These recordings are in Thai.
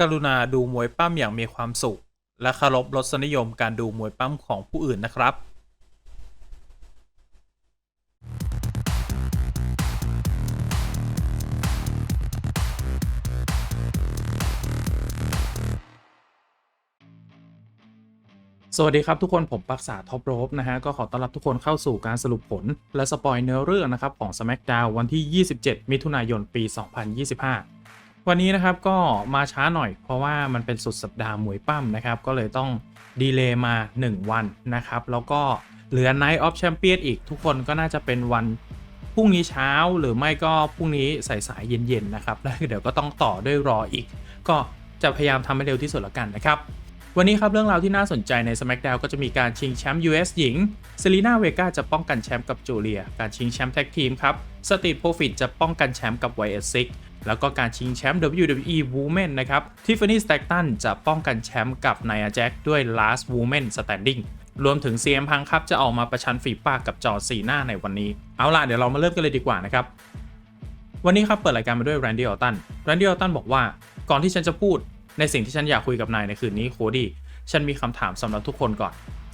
กรุณาดูมวยปั้มอย่างมีความสุข และเคารพรสนิยมการดูมวยปั้มของผู้อื่นนะครับสวัสดีครับทุกคนผมปักษาท็อปโรบนะฮะ ก็ขอต้อนรับทุกคนเข้าสู่การสรุปผล และสปอยเนื้อเรื่องนะครับของ SmackDown วันที่ 27 มิถุนายนปี 2025 วันนี้นะครับก็มาช้าหน่อยเพราะว่ามันเป็นสุดสัปดาห์มวยปั้มนะครับ ก็เลยต้องดีเลย์มา 1 วันนะครับ แล้วก็เหลือ Night of Champion อีกทุกคนก็น่าจะเป็นวันพรุ่งนี้เช้าหรือไม่ก็พรุ่งนี้สายๆเย็นๆนะครับแล้วเดี๋ยวก็ต้องต่อด้วยรออีก ก็จะพยายามทำให้เร็วที่สุดล้วกันนะครับ วันนี้ครับเรื่องราวที่น่าสนใจใน SmackDown ก็จะมีการชิงแชมป์ US หญิงเซรีนาเวกาจะป้องกันแชมป์กับจูเลีย การชิงแชมป์แท็กทีมครับสต e ี t โ r ฟิตจะป้องกันแชมป์กับ YS6 แล้วก็การชิงแชมป์ WWE Women นะครับทิฟฟานี่สแต็กตันจะป้องกันแชมป์กับนายาแจ็คด้วย Last Woman Standing รวมถึง CM Punk ครับจะออกมาประชันฝีปากกับจอร์ซีนาในวันนี้ เอาล่ะ เดี๋ยวเรามาเริ่มกันเลยดีกว่านะครับ วันนี้ครับเปิดรายการมาด้วยแรนดี้ออตันแรนดี้ออตันบอกว่า ก่อนที่ฉันจะพูดในสิ่งที่ฉันอยากคุยกับนายในคืนนี้โคดี้ฉันมีคำถามสำหรับทุกคนก่อน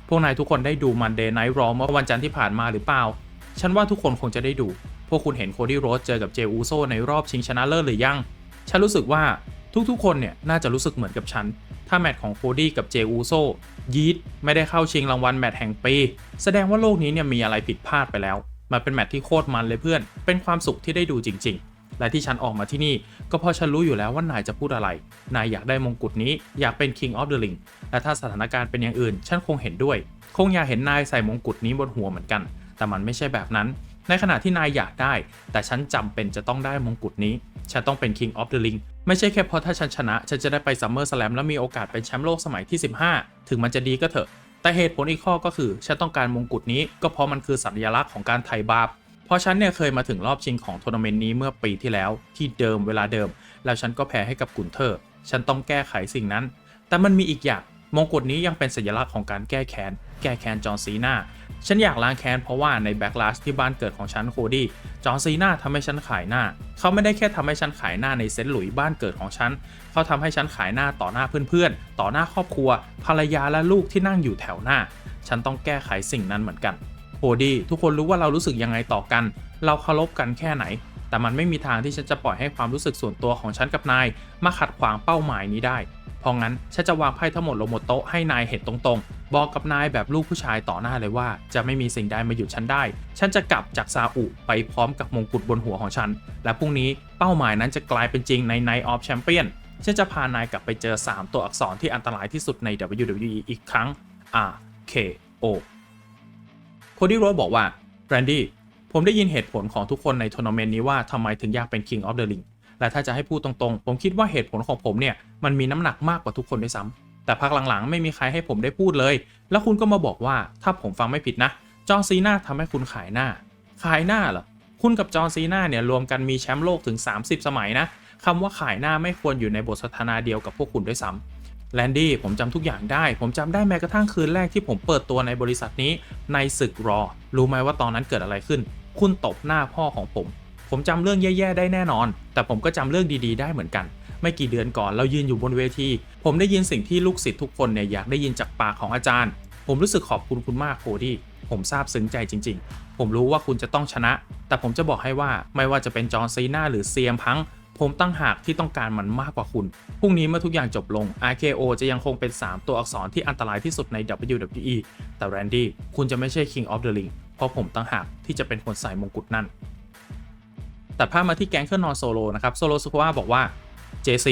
พวกนายทุกคนได้ดูมันเดย์ไนท์รอเมื่อวันจันทร์ที่ผ่านมาหรือเปล่า ฉันว่าทุกคนคงจะได้ดู พวกคุณเห็นโคดี้โรสเจอกับเจอูโซในรอบชิงชนะเลิศหรือยัง ฉันรู้สึกว่าทุกๆ คนเนี่ยน่าจะรู้สึกเหมือนกับฉัน ถ้าแมตช์ของโคดี้กับเจอูโซยีดไม่ได้เข้าชิงรางวัลแมตช์แห่งปี แสดงว่าโลกนี้เนี่ยมีอะไรผิดพลาดไปแล้ว มันเป็นแมตช์ที่โคตรมันเลยเพื่อน เป็นความสุขที่ได้ดูจริง ๆ และที่ฉันออกมาที่นี่ ก็เพราะฉันรู้อยู่แล้วว่านายจะพูดอะไร นายอยากได้มงกุฎนี้อยากเป็น King of the Ring และถ้าสถานการณ์เป็นอย่างอื่น ฉันคงเห็นด้วย คงอยากเห็นนายใส่มงกุฎนี้บนหัวเหมือนกัน แต่มันไม่ใช่แบบนั้น ในขณะที่นายอยากได้ แต่ฉันจำเป็นจะต้องได้มงกุฎนี้ ฉันต้องเป็น King of the Ring ไม่ใช่แค่เพราะถ้าฉันชนะ ฉันจะได้ไป Summer Slam และมีโอกาสเป็นแชมป์โลกสมัยที่ 15 ถึงมันจะดีก็เถอะ แต่เหตุผลอีกข้อก็คือ ฉันต้องการมงกุฎนี้ก็เพราะมันคือสัญลักษณ์ของการไถ่บาปเพราะฉันเนี่ยเคยมาถึงรอบชิงของทัวร์นาเมนต์นี้เมื่อปีที่แล้วที่เดิมเวลาเดิม แล้วฉันก็แพ้ให้กับกุนเทอร์ ฉันต้องแก้ไขสิ่งนั้น แต่มันมีอีกอย่างมงกุฎนี้ยังเป็นสัญลักษณ์ของการแก้แค้น แก้แค้นจอร์ซีนา ฉันอยากล้างแค้นเพราะว่าในแบ็กลาสที่บ้านเกิดของฉันโคดี้จอร์ซีนาทำให้ฉันขายหน้า เขาไม่ได้แค่ทำให้ฉันขายหน้าในเซนต์หลุยส์บ้านเกิดของฉัน เขาทำให้ฉันขายหน้าต่อหน้าเพื่อนๆ ต่อหน้าครอบครัว ภรรยาและลูกที่นั่งอยู่แถวหน้า ฉันต้องแก้ไขสิ่งนั้นเหมือนกันโคดี้ทุกคนรู้ว่าเรารู้สึกยังไงต่อกัน เราเคารพกันแค่ไหน แต่มันไม่มีทางที่ฉันจะปล่อยให้ความรู้สึกส่วนตัวของฉันกับนาย มาขัดขวางเป้าหมายนี้ได้ ราะงั้นฉันจะวางไพ่ทั้งหมดลงบนโต๊ะให้นายเห็นตรงๆ บอกกับนายแบบลูกผู้ชายต่อหน้าเลยว่า จะไม่มีสิ่งใดมาหยุดฉันได้ ฉันจะกลับจากซาอุไปพร้อมกับมงกุฎบนหัวของฉัน และพรุ่งนี้เป้าหมายนั้นจะกลายเป็นจริงใน Night of Champion ฉันจะพานายกลับไปเจอ 3 ตัวอักษรที่อันตรายที่สุดใน WWE อีกครั้ง R K O โคดี้โรสบอกว่าแรนดี้ผมได้ยินเหตุผลของทุกคนในทัวร์นาเมนต์นี้ว่าทำไมถึงอยากเป็น King of the Ring และถ้าจะให้พูดตรงๆ ผมคิดว่าเหตุผลของผมเนี่ยมันมีน้ำหนักมากกว่าทุกคนด้วยซ้ำแต่พักหลังๆ ไม่มีใครให้ผมได้พูดเลย แล้วคุณก็มาบอกว่าถ้าผมฟังไม่ผิดนะ จอร์ซีนาทำให้คุณขายหน้า ขายหน้าเหรอคุณกับจอร์ซีนาเนี่ยรวมกันมีแชมป์โลกถึง 30 สมัยนะคำว่าขายหน้าไม่ควรอยู่ในบทสนทนาเดียวกับพวกคุณด้วยซ้ำแลนดี้ผมจำทุกอย่างได้ ผมจำได้แม้กระทั่งคืนแรกที่ผมเปิดตัวในบริษัทนี้ในศึกรอ รู้ไหมว่าตอนนั้นเกิดอะไรขึ้น คุณตบหน้าพ่อของผม ผมจำเรื่องแย่ๆได้แน่นอน แต่ผมก็จำเรื่องดีๆ ได้เหมือนกัน ไม่กี่เดือนก่อนเรายืนอยู่บนเวที ผมได้ยินสิ่งที่ลูกศิษย์ทุกคนเนี่ยอยากได้ยินจากปากของอาจารย์ ผมรู้สึกขอบคุณคุณมากโคดี้ผมซาบซึ้งใจจริง ๆ ผมรู้ว่าคุณจะต้องชนะ แต่ผมจะบอกให้ว่าไม่ว่าจะเป็นจอร์ซีนาหรือเซียมพัง ผมตั้งหากที่ต้องการมันมากกว่าคุณ พรุ่งนี้เมื่อทุกอย่างจบลง RKO จะยังคงเป็น 3 ตัวอักษรที่อันตรายที่สุดใน WWE แต่แรนดี้คุณจะไม่ใช่ King of the Ring เพราะผมตั้งหากที่จะเป็นคนใส่มงกุฎนั่น แต่พาพมาที่แก๊งเครื่องนอนโซโลนะครับโซโลสุควาบอกว่า JC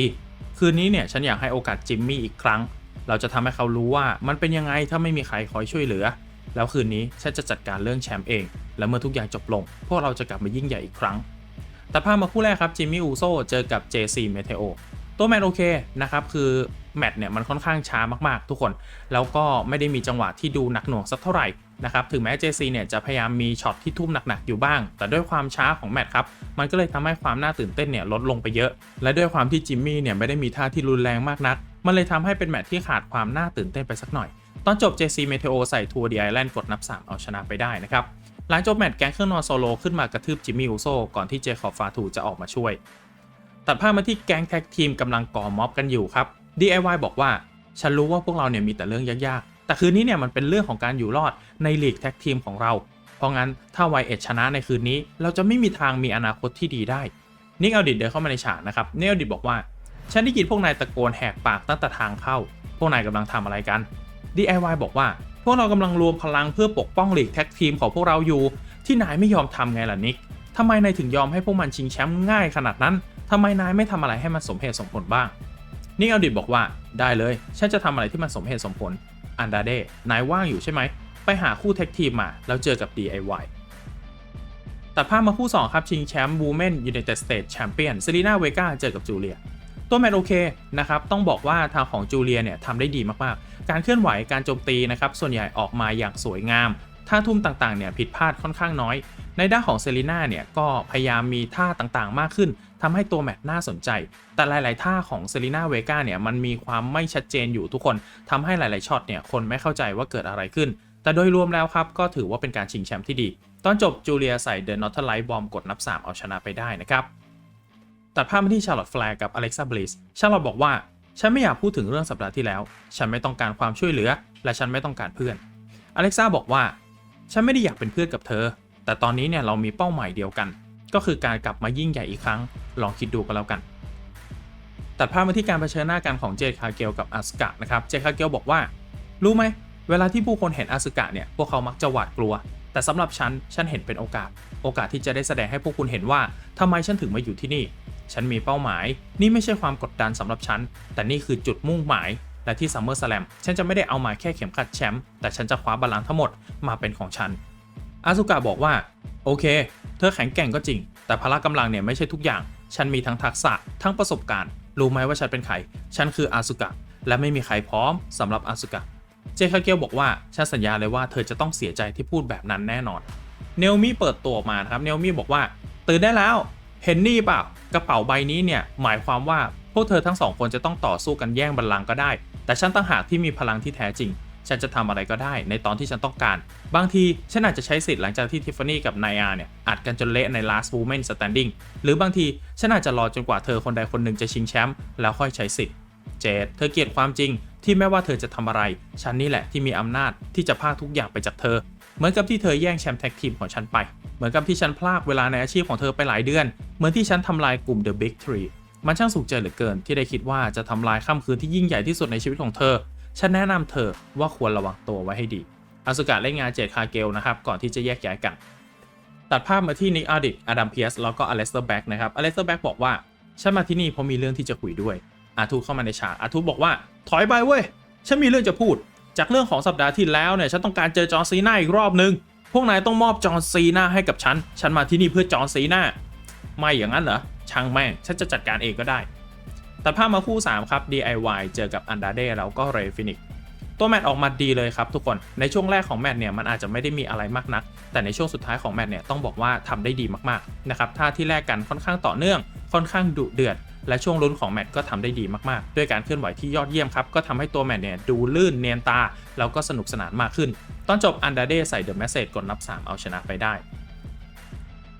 คืนนี้เนี่ยฉันอยากให้โอกาสจิมมี่อีกครั้ง เราจะทำให้เขารู้ว่ามันเป็นยังไงถ้าไม่มีใครคอยช่วยเหลือ แล้วคืนนี้ฉันจะจัดการเรื่องแชมป์เอง และเมื่อทุกอย่างจบลง พวกเราจะกลับมายิ่งใหญ่อีกครั้ง แต่ภาพมาคู่แรกครับจิมมี่อูโซเจอกับ JC m e t e o ตัวแมตช์โอเคนะครับคือแมตช์เนี่ยมันค่อนข้างช้ามากๆ ทุกคน แล้วก็ไม่ได้มีจังหวะที่ดูหนักหน่วงสักเท่าไหร่ นะครับถึงแม้ JC เนี่ยจะพยายามมีช็อตที่ทุ่มหนักๆอยู่บ้าง แต่ด้วยความช้าของแมตช์ครับ มันก็เลยทำให้ความน่าตื่นเต้นเนี่ยลดลงไปเยอะ และด้วยความที่จิมมี่เนี่ยไม่ได้มีท่าที่รุนแรงมากนัก มันเลยทำให้เป็นแมตช์ที่ขาดความน่าตื่นเต้นไปสักหน่อย ตอนจบ JC m e t e o ใส่ทัวร์ดีไอแลนด์กดนับ 3 เอาชนะไปได้นะครับหลังจบแมตช์แก๊งเครื่องนอนโซโลขึ้นมากระทืบจิมมี่อูโซก่อนที่เจคอบฟาทูจะออกมาช่วย ตัดภาพมาที่แก๊งแท็กทีมกำลังก่อม็อบกันอยู่ครับ DIY บอกว่าฉันรู้ว่าพวกเราเนี่ยมีแต่เรื่องยากๆ แต่คืนนี้เนี่ยมันเป็นเรื่องของการอยู่รอดในลีกแท็กทีมของเรา เพราะงั้นถ้าไวเอ็ดชนะในคืนนี้ เราจะไม่มีทางมีอนาคตที่ดีได้นิกเอาดิดเดินเข้ามาในฉากนะครับนิกเอาดิดบอกว่าฉันได้ยินพวกนายตะโกนแหกปากตั้งแต่ทางเข้า พวกนายกำลังทำอะไรกัน DIY บอกว่า พวกเรากำลังรวมพลังเพื่อปกป้องลีกแท็กทีมของพวกเราอยู่ ที่นายไม่ยอมทำไงล่ะนิกทำไมนายถึงยอมให้พวกมันชิงแชมป์ง่ายขนาดนั้นทำไมนายไม่ทำอะไรให้มันสมเหตุสมผลบ้างนิกเอาดิดบอกว่าได้เลย ฉันจะทำอะไรที่มันสมเหตุสมผล อันดาเดนายว่างอยู่ใช่ไหม ไปหาคู่แท็กทีมมา แล้วเจอกับ DIY ตัดภาพมาคู่ 2 ครับ ชิงแชมป์ Women United States Champion เซรีนาเวกาเจอกับจูเลีย ตัวแมตช์โอเคนะครับ ต้องบอกว่าทางของจูเลียเนี่ยทำได้ดีมากๆ การเคลื่อนไหวการโจมตีนะครับ ส่วนใหญ่ออกมาอย่างสวยงาม ท่าทุ่มต่างๆเนี่ยผิดพลาดค่อนข้างน้อย ในด้านของเซรีนาเนี่ยก็พยายามมีท่าต่างๆมากขึ้นทำให้ตัวแมตช์น่าสนใจ แต่หลาย ๆ ท่าของเซรีนาเวกาเนี่ยมันมีความไม่ชัดเจนอยู่ทุกคนทำให้หลาย ๆ ช็อตเนี่ยคนไม่เข้าใจว่าเกิดอะไรขึ้น แต่โดยรวมแล้วครับก็ถือว่าเป็นการชิงแชมป์ที่ดี ตอนจบจูเลียใส่เดนนอตเทอร์ไลท์บอมกดนับ 3 เอาชนะไปได้นะครับตัดภาพมาที่ชาร์ลอตแฟร์กับอเล็กซ่าบลิสชาร์ลอตบอกว่าฉันไม่อยากพูดถึงเรื่องสัปดาห์ที่แล้ว ฉันไม่ต้องการความช่วยเหลือ และฉันไม่ต้องการเพื่อน อเล็กซ่าบอกว่า ฉันไม่ได้อยากเป็นเพื่อนกับเธอ แต่ตอนนี้เนี่ยเรามีเป้าหมายเดียวกัน ก็คือการกลับมายิ่งใหญ่อีกครั้ง ลองคิดดูกันแล้วกัน ตัดภาพมาที่การเผชิญหน้ากันของเจคาเกลกับอาสกะนะครับ เจคาเกลบอกว่า รู้ไหม เวลาที่ผู้คนเห็นอาสกะเนี่ย พวกเขามักจะหวาดกลัว แต่สำหรับฉัน ฉันเห็นเป็นโอกาส โอกาสที่จะได้แสดงให้พวกคุณเห็นว่าทำไมฉันถึงมาอยู่ที่นี่ ฉันมีเป้าหมาย นี่ไม่ใช่ความกดดันสำหรับฉัน แต่นี่คือจุดมุ่งหมาย และที่ซัมเมอร์สแลมฉันจะไม่ได้เอามาแค่เข็มขัดแชมป์แต่ฉันจะคว้าบอลลังก์ทั้งหมดมาเป็นของฉันอาซุกะบอกว่า โอเค เธอแข็งแกร่งก็จริง แต่พละกำลังเนี่ยไม่ใช่ทุกอย่าง ฉันมีทั้งทักษะทั้งประสบการณ์ รู้ไหมว่าฉันเป็นใคร ฉันคืออาซุกะ และไม่มีใครพร้อมสำหรับอาซุกะ เจคาเกลบอกว่า ฉันสัญญาเลยว่าเธอจะต้องเสียใจที่พูดแบบนั้นแน่นอน เนลมี่เปิดตัวมาครับ เนลมี่บอกว่า ตื่นได้แล้ว เห็นนี่เปล่ากระเป๋าใบนี้เนี่ยหมายความว่าพวกเธอทั้งสองคนจะต้องต่อสู้กันแย่งบัลลังก์ก็ได้ แต่ฉันต่างหากที่มีพลังที่แท้จริง ฉันจะทำอะไรก็ได้ในตอนที่ฉันต้องการ บางทีฉันอาจจะใช้สิทธิ์หลังจากที่ทิฟฟานี่กับนายอาเนี่ยอัดกันจนเละใน last woman standing หรือบางทีฉันอาจจะรอจนกว่าเธอคนใดคนหนึ่งจะชิงแชมป์แล้วค่อยใช้สิทธิ์เจดเธอเกลียดความจริงที่ไม่ว่าเธอจะทำอะไร ฉันนี่แหละที่มีอำนาจที่จะพากทุกอย่างไปจากเธอ เหมือนกับที่เธอแย่งแชมป์แท็กทีมของฉันไป เหมือนกับที่ฉันพลากเวลาในอาชีพของเธอไปหลายเดือน เหมือนที่ฉันทำลายกลุ่ม The Big Three มันช่างสุขใจเหลือเกินที่ได้คิดว่าจะทำลายค่ำคืนที่ยิ่งใหญ่ที่สุดในชีวิตของเธอ ฉันแนะนำเธอว่าควรระวังตัวไว้ให้ดีอาสุกะเล่นงานเจดคาเกลนะครับก่อนที่จะแยกย้ายกัน ตัดภาพมาที่นิกอาดิกอดัมเพียสแล้วก็อเลสเตอร์แบ็กนะครับอเลสเตอร์แบ็กบอกว่าฉันมาที่นี่เพราะมีเรื่องที่จะคุยด้วยอาทูเข้ามาในฉากอาทูบอกว่าถอยไปเว้ยฉันมีเรื่องจะพูด จากเรื่องของสัปดาห์ที่แล้วเนี่ยฉันต้องการเจอจอร์ซีนาอีกรอบนึงพวกนายต้องมอบจอร์ซีนาให้กับฉัน ฉันมาที่นี่เพื่อจอร์ซีนาไม่อย่างนั้นเหรอ ช่างแม่ง ฉันจะจัดการเองก็ได้ ตัดภาพมาคู่ 3 ครับ DIY เจอกับอันดาเดแล้วก็เรฟินิกตัวแมตช์ออกมาดีเลยครับทุกคน ในช่วงแรกของแมตช์เนี่ยมันอาจจะไม่ได้มีอะไรมากนัก แต่ในช่วงสุดท้ายของแมตช์เนี่ยต้องบอกว่าทำได้ดีมากๆนะครับท่าที่แรกกันค่อนข้างต่อเนื่อง ค่อนข้างดุเดือด และช่วงลุ้นของแมตช์ก็ทำได้ดีมากๆ ด้วยการเคลื่อนไหวที่ยอดเยี่ยมครับก็ทำให้ตัวแมตช์เนี่ยดูลื่นเนียนตา แล้วก็สนุกสนานมากขึ้น ตอนจบอันดาเดใส่เดอะแมสเซจกดนับ 3 เอาชนะไปได้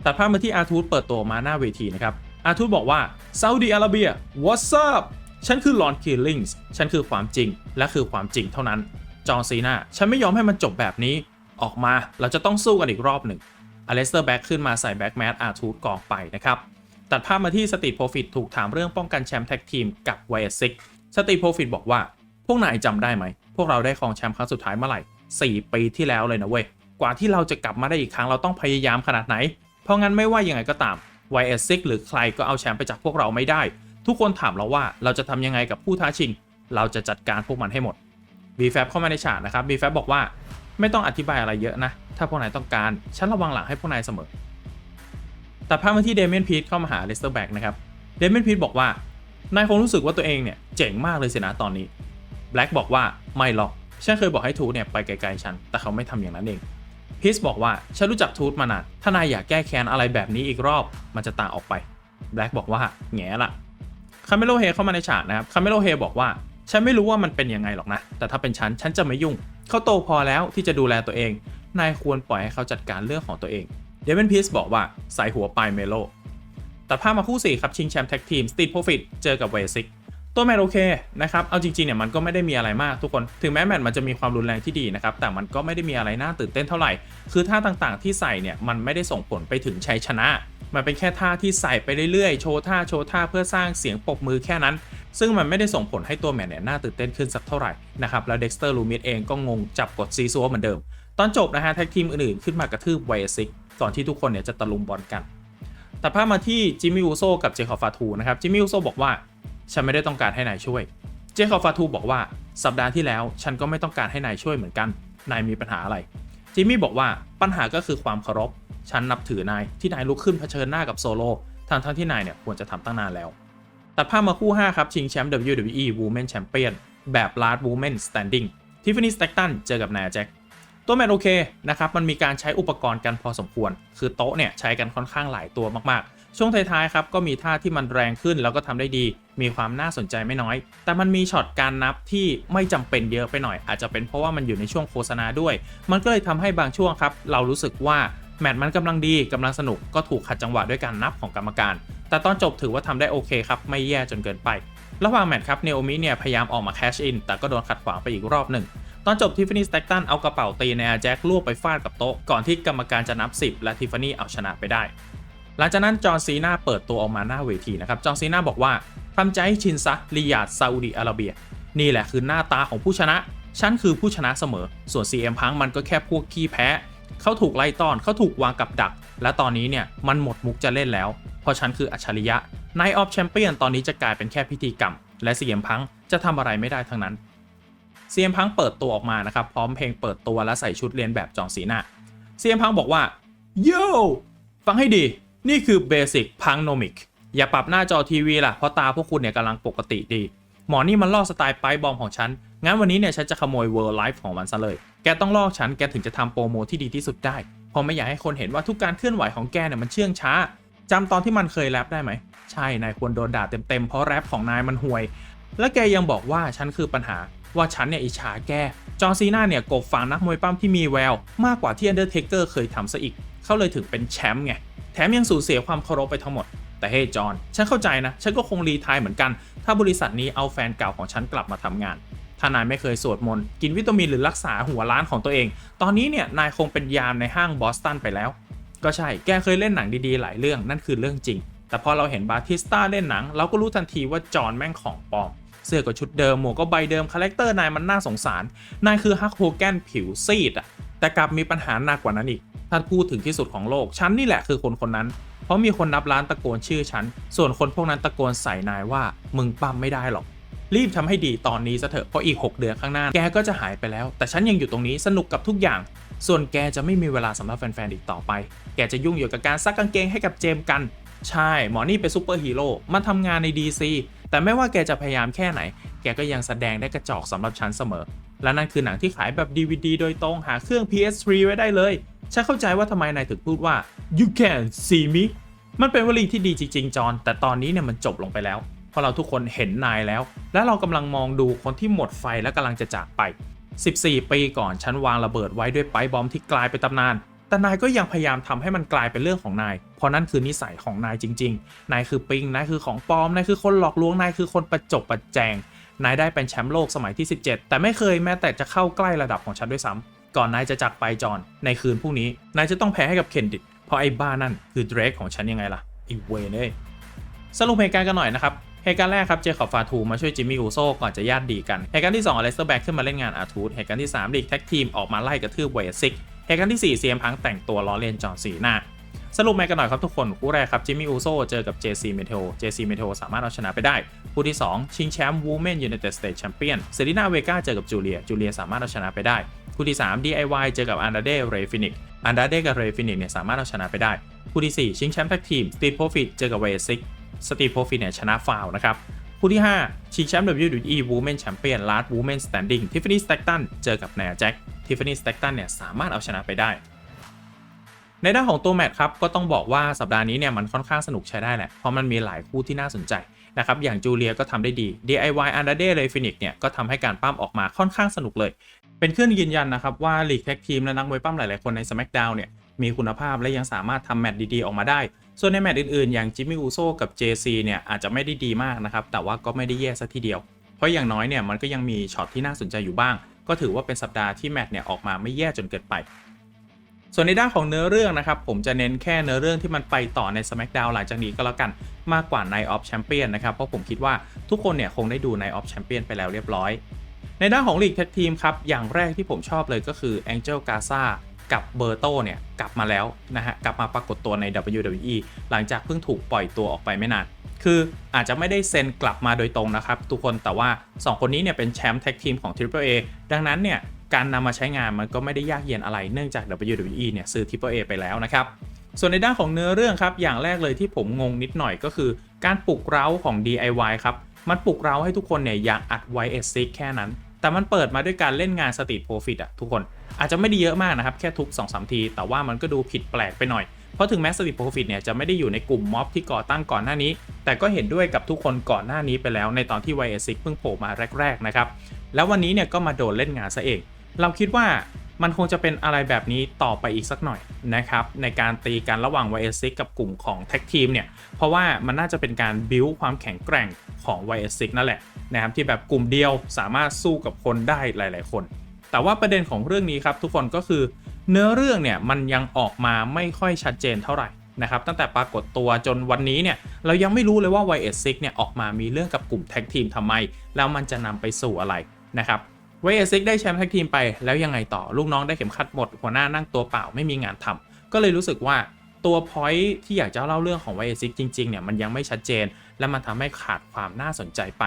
ตัดภาพมาที่อาทูตเปิดตัวมาหน้าเวทีนะครับ อาทูตบอกว่าซาอุดีอาระเบีย what's up ฉันคือลอนคิลลิงส์ฉันคือความจริง และคือความจริงเท่านั้น จอห์นซีนาฉันไม่ยอมให้มันจบแบบนี้ ออกมา เราจะต้องสู้กันอีกรอบหนึ่งอเลสเตอร์แบ็กขึ้นมาใส่แบ็กแมสอาทูตกองไปนะครับ ตัดภาพมาที่สตี t โ r รฟิตถูกถามเรื่องป้องกันแชมป์แท็กทีมกับไวเอซิกสตี t โ r รฟิตบอกว่า พวกนายจำได้ไหม พวกเราได้ครองแชมป์ครั้งสุดท้ายเมื่อไหร่4ปีที่แล้วเลยนะเว้ย กว่าที่เราจะกลับมาได้อีกครั้งเราต้องพยายามขนาดไหน เพราะงั้นไม่ว่ายังไงก็ตาม YS6 หรือใครก็เอาแชมป์ไปจากพวกเราไม่ได้ ทุกคนถามเราว่าเราจะทำยังไงกับผู้ท้าชิง เราจะจัดการพวกมันให้หมด b f a b เข้ามาในฉากนะครับ b f a b บอกว่าไม่ต้องอธิบายอะไรเยอะนะ ถ้าพวกนายต้องการ ฉันระวังหลังให้พวกนายเสมอ แตัดภาพมาที่เดเมนพีทเข้ามาหาเลสเตอร์แบ็กนะครับ เดเมนพีทบอกว่า นายคงรู้สึกว่าตัวเองเนี่ยเจ๋งมากเลยสินะตอนนี้ แบล็กบอกว่าไม่หรอก ฉันเคยบอกให้ทูเนี่ยไปไกลๆฉัน แต่เขาไม่ทำอย่างนั้นเอง พีชบอกว่า ฉันรู้จักทูตมานาน ถ้านายอยากแก้แค้นอะไรแบบนี้อีกรอบ มันจะต่างออกไป แบล็กบอกว่า แง่ละคาเมโลเฮเข้ามาในฉากนะครับ คาเมโลเฮบอกว่า ฉันไม่รู้ว่ามันเป็นยังไงหรอกนะ แต่ถ้าเป็นฉัน ฉันจะไม่ยุ่ง เขาโตพอแล้วที่จะดูแลตัวเอง นายควรปล่อยให้เขาจัดการเรื่องของตัวเอง เดวินพีสบอกว่า ใส่หัวไปเมโล ตัดภาพมาคู่4ครับ ชิงแชมป์แท็กทีม Street Profit เจอกับเวซิก ตัวแมตช์โอเคนะครับ เอาจริงๆเนี่ยมันก็ไม่ได้มีอะไรมากทุกคน ถึงแม้แมตช์มันจะมีความรุนแรงที่ดีนะครับ แต่มันก็ไม่ได้มีอะไรน่าตื่นเต้นเท่าไหร่ คือท่าต่างๆที่ใส่เนี่ยมันไม่ได้ส่งผลไปถึงชัยชนะ มันเป็นแค่ท่าที่ใส่ไปเรื่อยๆ โชว์ท่าโชว์ท่าเพื่อสร้างเสียงปรบมือแค่นั้น ซึ่งมันไม่ได้ส่งผลให้ตัวแมตช์เนี่ยน่าตื่นเต้นขึ้นสักเท่าไหร่นะครับ แล้วเด็กสเตอร์ลูมิดเองก็งงจับกดซีซัวเหมือนเดิม ตอนจบนะฮะแท็กทีมอื่นๆขึ้นมากระทืบไวซิกก่อนที่ทุกคนเนี่ยจะตะลุมบอลกันตัดภาพมาที่จิมมี่อูโซกับเจคอบฟาทูนะครับจิมมี่อูโซบอกว่า ฉันไม่ได้ต้องการให้นายช่วย เจคอบฟาทูบอกว่าสัปดาห์ที่แล้วฉันก็ไม่ต้องการให้นายช่วยเหมือนกัน นายมีปัญหาอะไร จิมมี่บอกว่าปัญหาก็คือความเคารพ ฉันนับถือนายที่นายลุกขึ้นเผชิญหน้ากับโซโล่ทั้งทั้งที่นายเนี่ยควรจะทำตั้งนานแล้ว ตัดภาพมาคู่ 5 ครับ ชิงแชมป์ WWE Women Champion แบบ Last Women Standing ทิฟฟานี่สแต็กตันเจอกับนายแจ็คตัวแมตช์โอเคนะครับ มันมีการใช้อุปกรณ์กันพอสมควร คือโต๊ะเนี่ยใช้กันค่อนข้างหลายตัวมากๆ ช่วงท้ายๆครับก็มีท่าที่มันแรงขึ้นแล้วก็ทำได้ดี มีความน่าสนใจไม่น้อย แต่มันมีช็อตการนับที่ไม่จำเป็นเยอะไปหน่อย อาจจะเป็นเพราะว่ามันอยู่ในช่วงโฆษณาด้วย มันก็เลยทำให้บางช่วงครับ เรารู้สึกว่าแมตช์มันกำลังดีกำลังสนุกก็ถูกขัดจังหวะด้วยการนับของกรรมการ แต่ตอนจบถือว่าทำได้โอเคครับไม่แย่จนเกินไประหว่างแมตช์ครับเนโอมิเนี่ยพยายามออกมาแคชอินแต่ก็โดนขัดขวางไปอีกรอบหนึ่งตอนจบทิฟฟานี่สแต็กตันเอากระเป๋าตีในอาแจ็คลวกไปฟาดกับโต๊ะ ก่อนที่กรรมการจะนับ 10 และทิฟฟานี่เอาชนะไปได้ หลังจากนั้นจอห์ซีนาเปิดตัวออกมาหน้าเวทีนะครับ จอห์ซีนาบอกว่าทำใจให้ชินซะริยาดซาอุดิอาระเบีย นี่แหละคือหน้าตาของผู้ชนะ ฉันคือผู้ชนะเสมอ ส่วน CM พังมันก็แค่พวกขี้แพ้ เขาถูกไล่ต้อนเขาถูกวางกับดัก และตอนนี้เนี่ยมันหมดมุกจะเล่นแล้ว เพราะฉันคืออัจฉริยะในออฟแชมเปี้ยนตอนนี้จะกลายเป็นแค่พิธีกรรม และ CM พังจะทำอะไรไม่ได้ทั้งนั้นซีเอ็มพังเปิดตัวออกมานะครับพร้อมเพลงเปิดตัวและใส่ชุดเรียนแบบจองซีนาซีเอ็มพังบอกว่าโย่ฟังให้ดี นี่คือเบสิกพังโนมิกอย่าปรับหน้าจอทีวีล่ะ เพราะตาพวกคุณเนี่ยกำลังปกติดี หมอนี่มันลอกสไตล์ไปบอมของฉัน งั้นวันนี้เนี่ยฉันจะขโมยเวิร์ไลฟ์ของมันซะเลย แกต้องลอกฉัน แกถึงจะทำโปรโมที่ดีที่สุดได้ เพราะไม่อยากให้คนเห็นว่าทุกการเคลื่อนไหวของแกเนี่ยมันเชื่องช้าจำตอนที่มันเคยแรปได้ไหม ใช่ นายควรโดนด่าเต็มๆ เพราะแรปของนายมันห่วย และแกยังบอกว่าฉันคือปัญหา ว่าฉันเนี่ยอิจฉาแก จอร์ซีนาเนี่ยกบฝังนักมวยปั้มที่มีแวว มากกว่าที่อันเดอร์เทเกอร์เคยทำซะอีก เขาเลยถึงเป็นแชมป์ไง แถมยังสูญเสียความเคารพไปทั้งหมด แต่เฮ้ยจอห์นฉันเข้าใจนะ ฉันก็คงรีไทายเหมือนกัน ถ้าบริษัทนี้เอาแฟนเก่าของฉันกลับมาทำงาน ถ้านายไม่เคยสวดมนต์ กินวิตามินหรือรักษาหัวล้านของตัวเอง ตอนนี้เนี่ย นายคงเป็นยามในห้างบอสตันไปแล้ว ก็ใช่ แกเคยเล่นหนังดีๆ หลายเรื่อง นั่นคือเรื่องจริง แต่พอเราเห็นบาติสต้าเล่นหนัง เราก็รู้ทันทีว่าจอห์นแม่งของปลอม เสื้อก็ชุดเดิม หมวกก็ใบเดิม คาแรคเตอร์นายมันน่าสงสาร นายคือฮักโฮแกนผิวซีดอะแต่กลับมีปัญหาหนักกว่านั้นอีก ถ้าพูดถึงที่สุดของโลก ฉันนี่แหละคือคนคนนั้น เพราะมีคนนับล้านตะโกนชื่อฉัน ส่วนคนพวกนั้นตะโกนใส่นายว่า มึงปั๊มไม่ได้หรอก รีบทำให้ดีตอนนี้ซะเถอะเพราะอีก 6 เดือนข้างหน้า แกก็จะหายไปแล้ว แต่ฉันยังอยู่ตรงนี้สนุกกับทุกอย่าง ส่วนแกจะไม่มีเวลาสำหรับแฟนๆอีกต่อไป แกจะยุ่งอยู่กับการซักกางเกงให้กับเจมส์กัน ใช่ หมอนี่เป็นซูเปอร์ฮีโร่มันทำงานใน DC แต่ไม่ว่าแกจะพยายามแค่ไหน แกก็ยังแสดงได้กระจอกสำหรับฉันเสมอ และนั่นคือหนังที่ขายแบบ DVD โดยตรงหาเครื่อง PS3 ไว้ได้เลย ฉันเข้าใจว่าทำไมนายถึงพูดว่า you can see me มันเป็นวลีที่ดีจริงๆ จอห์นแต่ตอนนี้เนี่ยมันจบลงไปแล้ว เพราะเราทุกคนเห็นนายแล้ว และเรากำลังมองดูคนที่หมดไฟและกำลังจะจากไป 14 ปีก่อนฉันวางระเบิดไว้ด้วยไปบอมที่กลายเป็นตำนาน แต่นายก็ยังพยายามทำให้มันกลายเป็นเรื่องของนาย เพราะนั่นคือนิสัยของนายจริง ๆ นายคือปิง นายคือของปลอม นายคือคนหลอกลวง นายคือคนประจบประแจง นายได้เป็นแชมป์โลกสมัยที่ 17 แต่ไม่เคยแม้แต่จะเข้าใกล้ระดับของฉันด้วยซ้ำก่อนนายจะจากไปจอนในคืนพรุ่งนี้ นายจะต้องแพ้ให้กับเคนดิตเพราะไอ้บ้านั่นคือเดรกของฉันยังไงล่ะไอีเวนเอ้ยสรุปเหตุการณ์กันหน่อยนะครับเหตุการณ์แรกครับเจคอบฟาทูมาช่วยจิมมี่อูโซก่อนจะญาติดีกันเหตุการณ์ที่2อเลสเตอร์แบ็กขึ้นมาเล่นงานอาทูธเหตุการณ์ที่3ลีกแท็กทีมออกมาไล่กระทืบเวสซิกเหตุการณ์ที่4เซียมพังแต่งตัวล้อเลียนจอห์นซีนา สรุปแมตช์กันหน่อยครับทุกคนคู่แรกครับจิมมี่อูโซเจอกับ JC m e t e o JC m e t e o สามารถเอาชนะไปได้ คู่ที่ 2 ชิงแชมป์ Women United States Champion เซรีนาเวกาเจอกับจูเลียจูเลียสามารถเอาชนะไปได้ คู่ที่ 3 DIY เจอกับอันดาเดเรฟินิกอันดาเดกับเรฟินิกเนี่ยสามารถเอาชนะไปได้ คู่ที่ 4 ชิงแชมป์แท็กทีม Street Profit เจอกับเวซิกสตีโพฟินเนี่ยชนะฟาวนะครับคู่ที่ 5 ชิงแชมป์ WWE Women Champion Last Women Standing Tiffany Stratton เจอกับแนแจ็ค Tiffany Stratton เนี่ยสามารถเอาชนะไปได้ ในด้านของตัวแมตช์ครับก็ต้องบอกว่าสัปดาห์นี้เนี่ยมันค่อนข้างสนุกใช้ได้แหละ เพราะมันมีหลายคู่ที่น่าสนใจนะครับอย่างจูเลียก็ทำได้ดี DIY a n d a d e r e f i n i x เนี่ยก็ทำให้การปั้มออกมาค่อนข้างสนุกเลย เป็นเครื่องยืนยันนะครับว่าลีกแท็กทีมและนักมวยปั้มหลาย ๆ คนใน SmackDown เนี่ยมีคุณภาพและยังสามารถทำแมตช์ดี ๆ ออกมาได้ ส่วนในแมตช์อื่น ๆ อย่างจิมมี่อูโซกับ JC เนี่ยอาจจะไม่ได้ดีมากนะครับแต่ว่าก็ไม่ได้แย่ซะทีเดียว เพราะอย่างน้อยเนี่ยมันก็ยังมีช็อตที่น่าสนใจอยู่บ้าง ก็ถือว่าเป็นสัปดาห์ที่แมตช์เนี่ยออกมาไม่แย่จนเกินไป ส่วนในด้านของเนื้อเรื่องนะครับ ผมจะเน้นแค่เนื้อเรื่องที่มันไปต่อใน SmackDown หลังจากนี้ก็แล้วกันมากกว่า Night of Champion นะครับ เพราะผมคิดว่าทุกคนเนี่ยคงได้ดู Night of Champion ไปแล้วเรียบร้อย ในด้านของลีกแท็กทีมครับ อย่างแรกที่ผมชอบเลยก็คือ Angel Garza กับเบอร์โตเนี่ยกลับมาแล้วนะฮะกลับมาปรากฏตัวใน WWE หลังจากเพิ่งถูกปล่อยตัวออกไปไม่นานคืออาจจะไม่ได้เซ็นกลับมาโดยตรงนะครับ ทุกคนแต่ว่า 2 คนนี้เนี่ยเป็นแชมป์แท็กทีมของ Triple A ดังนั้นเนี่ย การนำมาใช้งานมันก็ไม่ได้ยากเย็นอะไรเนื่องจาก WWE เนี่ยซื้อ Triple A ไปแล้วนะครับส่วนในด้านของเนื้อเรื่องครับ อย่างแรกเลยที่ผมงงนิดหน่อยก็คือ การปลุกเร้าของ DIY ครับ มันปลุกเร้าให้ทุกคนเนี่ยอยากอัด YS6 แค่นั้น แต่มันเปิดมาด้วยการเล่นงานสตรีทโปรฟิตอะทุกคน อาจจะไม่ได้เยอะมากนะครับ แค่ทุก2-3ที แต่ว่ามันก็ดูผิดแปลกไปหน่อย เพราะถึงแม้สตรีทโปรฟิตเนี่ยจะไม่ได้อยู่ในกลุ่มม็อบที่ก่อตั้งก่อนหน้านี้ แต่ก็เห็นด้วยกับทุกคนก่อนหน้านี้ไปแล้วในตอนที่ YS6 เพิ่งโผล่มาแรกๆนะครับ แล้ววันนี้เนี่ยก็มาโดนเล่นงานซะเอง เราคิดว่ามันคงจะเป็นอะไรแบบนี้ต่อไปอีกสักหน่อยนะครับในการตีกันระหว่าง YS6 กับกลุ่มของแท็กทีมเนี่ยเพราะว่ามันน่าจะเป็นการบิวความแข็งแกร่งของ YS6 นั่นแหละนะครับที่แบบกลุ่มเดียวสามารถสู้กับคนได้หลาย ๆ คน แต่ว่าประเด็นของเรื่องนี้ครับทุกคนก็คือเนื้อเรื่องเนี่ยมันยังออกมาไม่ค่อยชัดเจนเท่าไหร่นะครับตั้งแต่ปรากฏตัวจนวันนี้เนี่ยเรายังไม่รู้เลยว่า YS6 เนี่ยออกมามีเรื่องกับกลุ่มแท็กทีมทำไม แล้วมันจะนำไปสู่อะไรนะครับ เวเอซิกได้แชมป์แท็กทีมไปแล้วยังไงต่อลูกน้องได้เข็มขัดหมด หัวหน้านั่งตัวเปล่าไม่มีงานทำก็เลยรู้สึกว่าตัวพอยท์ที่อยากจะเล่าเรื่องของเวเอซิกจริงๆเนี่ยมันยังไม่ชัดเจน และมันทำให้ขาดความน่าสนใจไป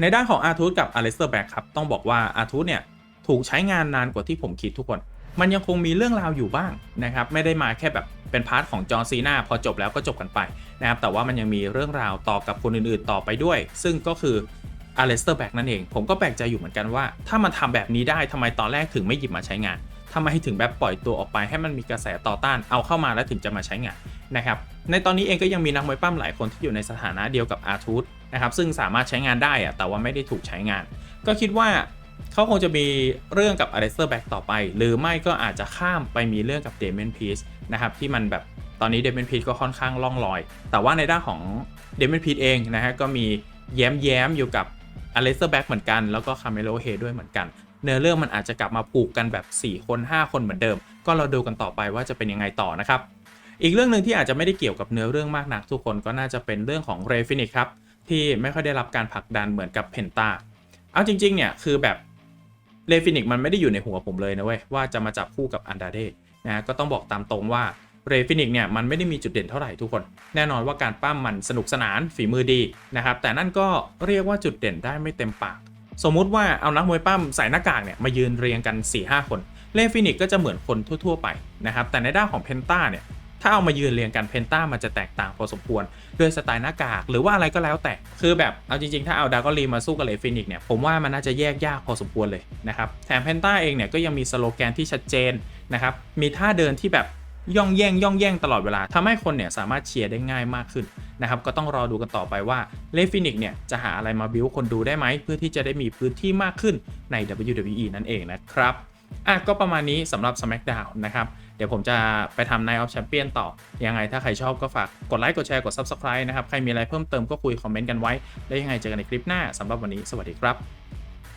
ในด้านของอาร์ทูธกับอเลสเตอร์แบ็กครับต้องบอกว่าอาร์ทูธเนี่ยถูกใช้งานนานกว่าที่ผมคิดทุกคน มันยังคงมีเรื่องราวอยู่บ้างนะครับไม่ได้มาแค่แบบเป็นพาร์ทของจอร์ซีนาพอจบแล้วก็จบกันไปนะครับแต่ว่ามันยังมีเรื่องราวต่อกับคนอื่นๆต่อไปด้วย ซึ่งก็คือ อาร์เลสเตอร์แบ็กนั่นเอง ผมก็แปลกใจอยู่เหมือนกันว่า ถ้ามันทำแบบนี้ได้ทำไมตอนแรกถึงไม่หยิบมาใช้งานทำไมถึงแบบปล่อยตัวออกไปให้มันมีกระแสต่อต้านเอาเข้ามาแล้วถึงจะมาใช้งานนะครับในตอนนี้เองก็ยังมีนักมวยปั้มหลายคนที่อยู่ในสถานะเดียวกับอาร์ทูธนะครับซึ่งสามารถใช้งานได้อะแต่ว่าไม่ได้ถูกใช้งาน ก็คิดว่าเขาคงจะมีเรื่องกับอารเลสเตอร์แบ็กต่อไป หรือไม่ก็อาจจะข้ามไปมีเรื่องกับเดเมนพีซนะครับที่มันแบบตอนนี้เดเมนพีซก็ค่อนข้างล่องลอย แต่ว่าในด้านของเดเมนพีซเองนะฮะก็มีแย้มแย้มอยู่กับ อเลสเตอร์แบ็กเหมือนกันแล้วก็คาเมโลเฮด้วยเหมือนกัน เนื้อเรื่องมันอาจจะกลับมาผูกกันแบบ 4 คน 5 คนเหมือนเดิม ก็เราดูกันต่อไปว่าจะเป็นยังไงต่อนะครับ อีกเรื่องหนึ่งที่อาจจะไม่ได้เกี่ยวกับเนื้อเรื่องมากนักทุกคนก็น่าจะเป็นเรื่องของเรฟินิกครับที่ไม่ค่อยได้รับการผลักดันเหมือนกับเพนตาเอาจริงๆเนี่ยคือแบบเรฟินิกมันไม่ได้อยู่ในหัวผมเลยนะเว้ยว่าจะมาจับคู่กับอันดาเดนะก็ต้องบอกตามตรงว่า เรฟินิกเนี่ยมันไม่ได้มีจุดเด่นเท่าไหร่ทุกคน แน่นอนว่าการปั้มมันสนุกสนานฝีมือดีนะครับแต่นั่นก็เรียกว่าจุดเด่นได้ไม่เต็มปาก สมมุติว่าเอานักมวยปั้มใส่หน้ากากเนี่ยมายืนเรียงกัน 4-5 คนเลฟินิกก็จะเหมือนคนทั่ว ๆ ไปนะครับแต่ในด้านของเพนต้าเนี่ยถ้าเอามายืนเรียงกันเพนต้ามันจะแตกต่างพอสมควรด้วยสไตล์หน้ากากหรือว่าอะไรก็แล้วแต่ คือแบบเอาจริงๆ ถ้าเอาดากอลีมาสู้กับเลฟินิกเนี่ยผมว่ามันน่าจะแยกยากพอสมควรเลยนะครับแถมเพนต้าเองเนี่ยก็ยังมีสโลแกนที่ชัดเจนนะครับมีท่าเดินที่แบบ ย่องแย่งย่องแย่งตลอดเวลาทำให้คนเนี่ยสามารถเชียร์ได้ง่ายมากขึ้นนะครับก็ต้องรอดูกันต่อไปว่าเลฟินิกเนี่ยจะหาอะไรมาบิวคนดูได้ไหมเพื่อที่จะได้มีพื้นที่มากขึ้นใน WWE นั่นเองนะครับอะก็ประมาณนี้สำหรับ SmackDown นะครับ เดี๋ยวผมจะไปทำ Night of Champion ต่อ ยังไงถ้าใครชอบก็ฝากกดไลค์ กดแชร์ กด Subscribe นะครับ ใครมีอะไรเพิ่มเติมก็คุยคอมเมนต์กันไว้ แล้วยังไงเจอกันในคลิปหน้าสำหรับวันนี้ สวัสดีครับ